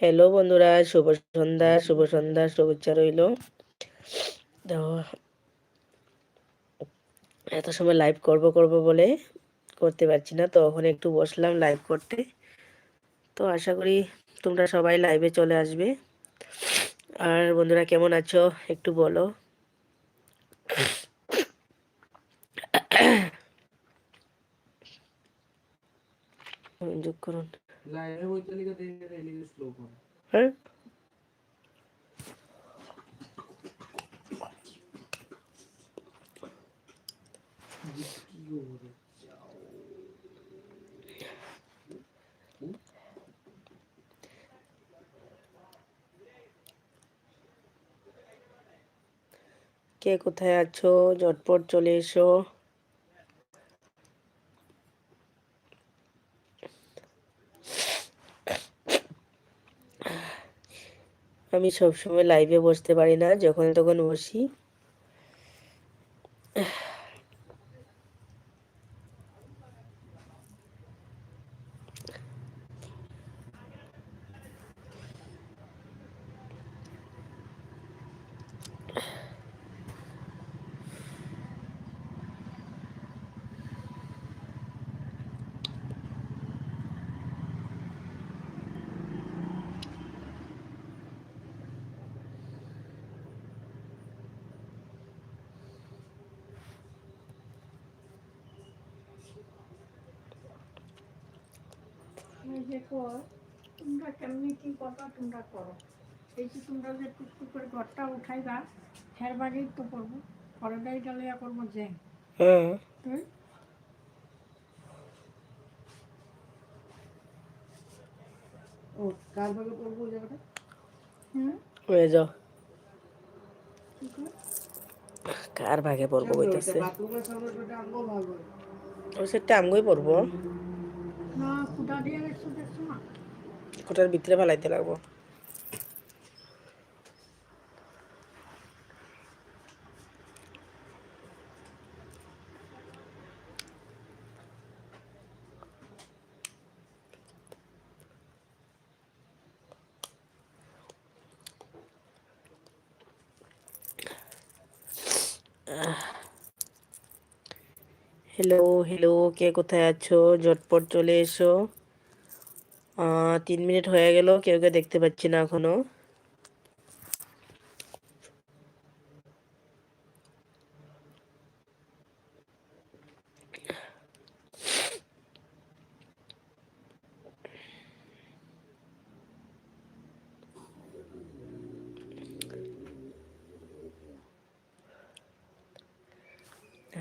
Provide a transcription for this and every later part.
Hello বন্ধুরা, শুভ সন্ধ্যা শুভ সন্ধ্যা, শুভেচ্ছা রইল। তো এত সময় লাইভ করব করব বলে করতে পারছি না, তো ওখানে একটু বসলাম লাইভ করতে। তো আশা করি তোমরা সবাই লাইভে চলে আসবে। আর বন্ধুরা কেমন আছো একটু বলো। যোগ করুন। লাইভে বইতে লিখে দেখে রেলিগে স্লো করে। হ্যাঁ। কে কোথায় আছো? ঝটপট চলে এসো। আমি সবসময় লাইভে বসতে পারি না যখন তখন বসি। এই দেখো তোমরা কেমনি কি করবা তোমরা করো। এই যে তোমরা যে টুকটুক করে ঘরটা উঠাইবা ফের বাড়ি তো করব ডালিয়া করব যে। হ্যাঁ। তুই ও কার ভাগে পড়ব জায়গাটা? হুম? হয়ে যাও। কার? ভাগে পড়ব কইতেছে? ও সেটা আমগই পড়ব। ওটার ভিতরে ফেলাইতে লাগবো। হ্যালো হ্যালো কে কোথায় আছো? ঝটপট চলে এসো। তিন মিনিট হয়ে গেল, কেউ কেউ দেখতে পাচ্ছি না এখনও।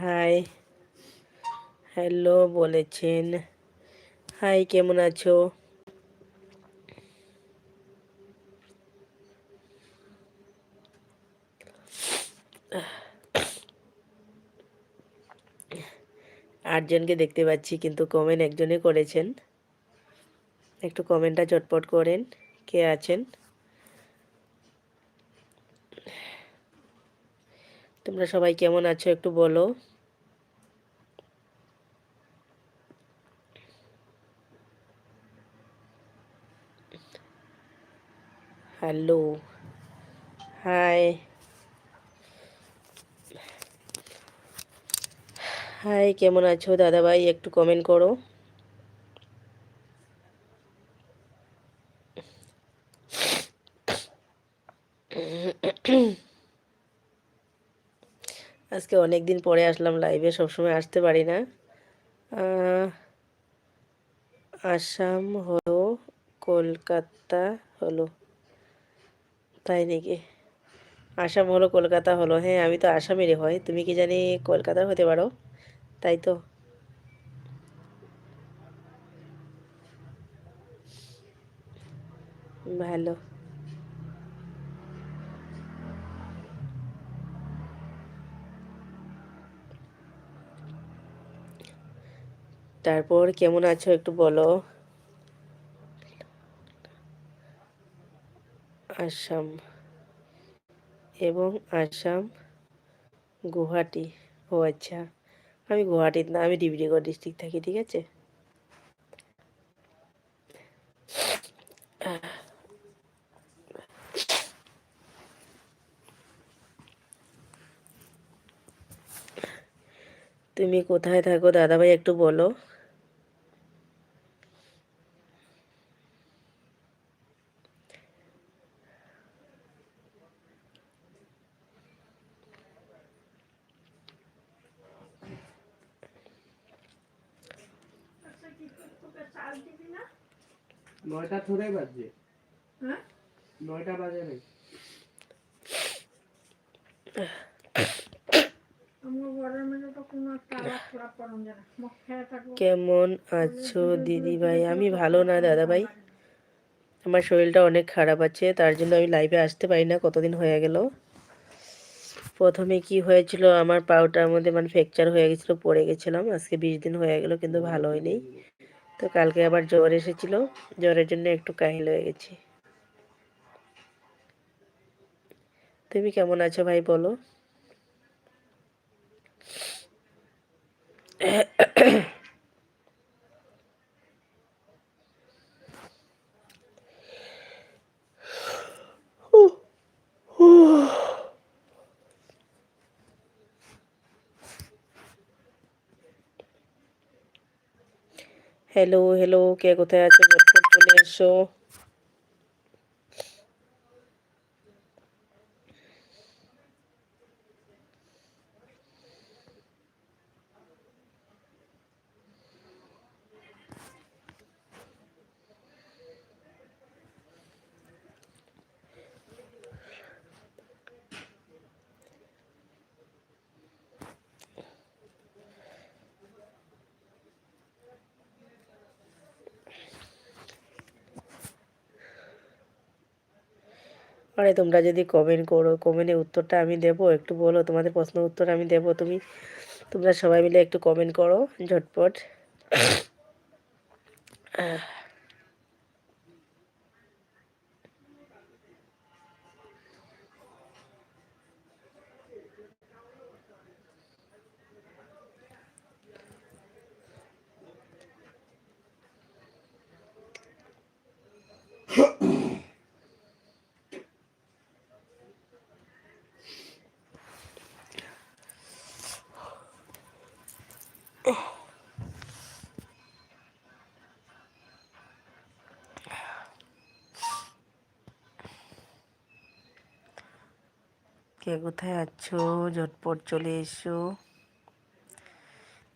হাই হ্যালো বলেছেন। হাই, কেমন আছো? আটজনকে দেখতে পাচ্ছি, কিন্তু কমেন্ট একজনই করেছেন। একটু কমেন্টটা চটপট করেন, কে আছেন? তোমরা সবাই কেমন আছো একটু বলো। হ্যালো। হাই। হাই, কেমন আছো দাদা ভাই একটু কমেন্ট করো। আজকে অনেক দিন পরে আসলাম লাইভে সবসময় আসতে পারি না। আসাম হলো কলকাতা হলো। তাই নাকি? আসাম হলো কলকাতা হলো হ্যাঁ আমি তো আসামেরই হয়। তুমি কি জানি কলকাতার হতে পারো? তাই তো। ভালো। তারপর কেমন আছো একটু বলো? আসাম এবং আসাম, গুয়াহাটি। ও আচ্ছা আমি গুয়াহাটির না, আমি ডিব্রুগড় ডিস্ট্রিক্ট থাকি, ঠিক আছে? তুমি কোথায় থাকো? দাদাভাই, একটু বলো। নয়টা থোড়াই বাজছে। হ্যাঁ? নয়টা বাজে নাই কেমন আছো দিদি ভাই? আমি ভালো না দাদা ভাই। আমার শরীরটা অনেক খারাপ আছে তার জন্য আমি লাইভে আসতে পারি না কতদিন হয়ে গেল। প্রথমে কি হয়েছিল আমার পাউটার মধ্যে মানে ফ্র্যাকচার হয়ে গেছিল পড়ে গেছিলাম আজকে বিশ দিন হয়ে গেল কিন্তু ভালো হয়নি। তো কালকে আবার জ্বর এসেছিল। জ্বরের জন্য একটু কাহিল হয়ে গেছি। তুমি কেমন আছো ভাই বলো? হ্যালো হ্যালো কে কোথায় আছো? চলে এসো। আরে তোমরা যদি কমেন্ট করো কমেন্টে উত্তরটা আমি দেব। একটু বলো তোমাদের প্রশ্ন উত্তর আমি দেব তুমি। তোমরা সবাই মিলে একটু কমেন্ট করো, ঝটপট। কে কোথায় আছো? ঝটপট চলে এসো।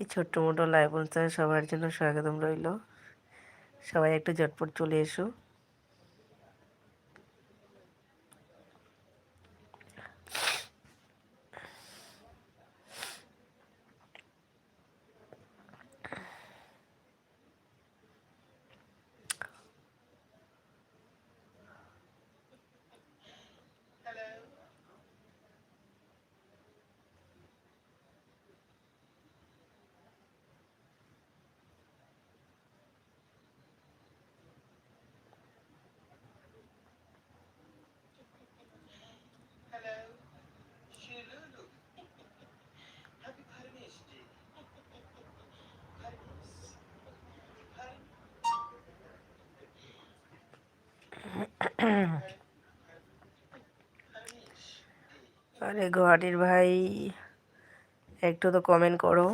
এই ছোট্ট মোটো লাইভ সবার জন্য স্বাগতম রইল। সবাই একটু ঝটপট চলে এসো। আরে গুয়াহাটির ভাই একটু তো কমেন্ট করো।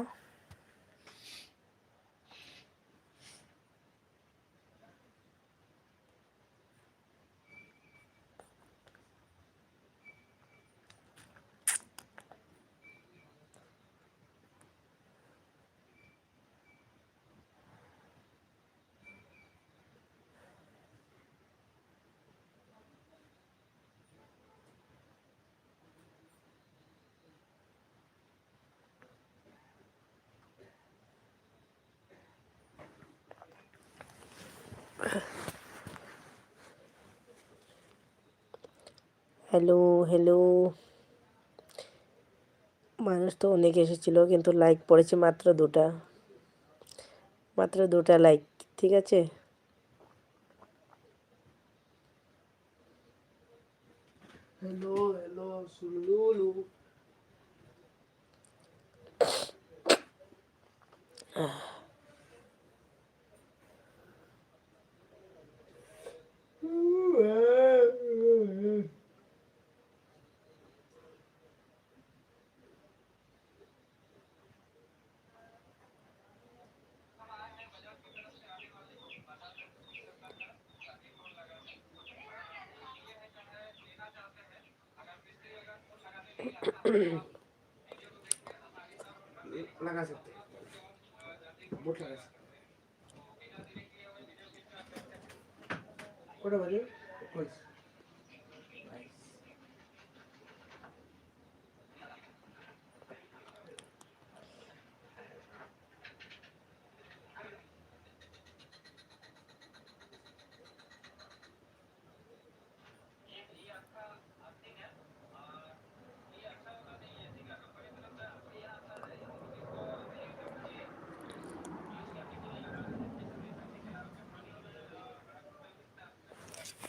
হ্যালো হ্যালো মানুষ তো অনেক এসেছিল, কিন্তু লাইক পড়েছে মাত্র দুটা। মাত্র দুটা লাইক ঠিক আছে? लगा सकते बोट लगा सकते कोटा बजे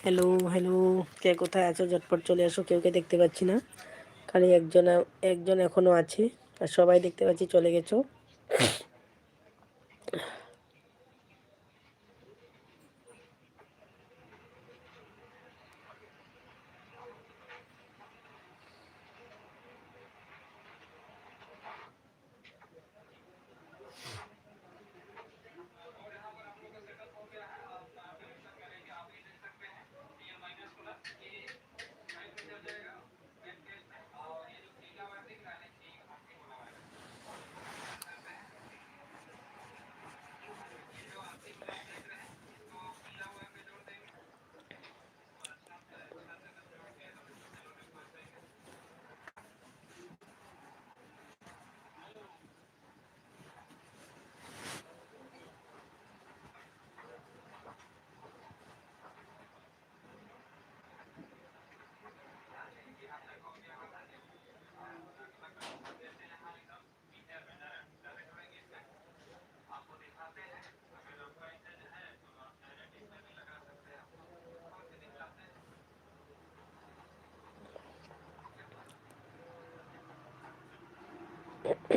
হ্যালো হ্যালো কে কোথায় আছো? ঝটপট চলে আসো। কেউ কে দেখতে পাচ্ছি না। খালি একজন একজন এখনও আছে। আর সবাই দেখতে পাচ্ছি চলে গেছো।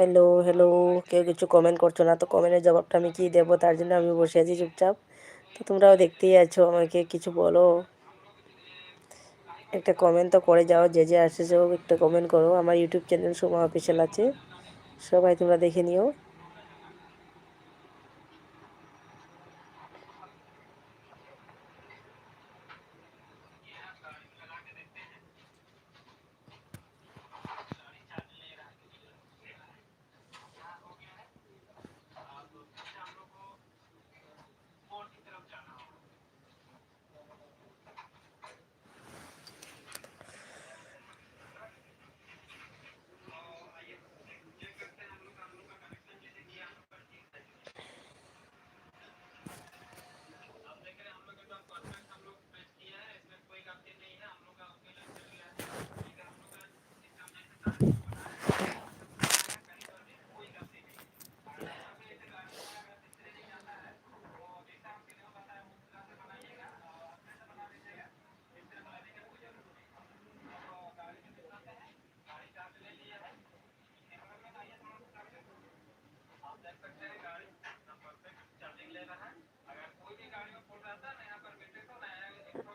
হ্যালো হ্যালো কেউ কিছু কমেন্ট করছ না, তো কমেন্টের জবাবটা আমি কি দেবো? তার জন্য আমি বসে আছি চুপচাপ। তো তোমরাও দেখতেই আছো, আমাকে কিছু বলো। একটা কমেন্ট তো করে যাও, যে যে আসেছো একটা কমেন্ট করো। আমার ইউটিউব চ্যানেল সোমা অফিসিয়াল আছে। সবাই তোমরা দেখে নিও।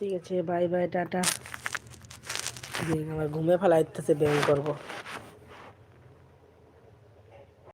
ঠিক আছে বাই বাই টাটা। আমার ঘুমে ফেলা ইত্যাদি ব্যায়াম করব।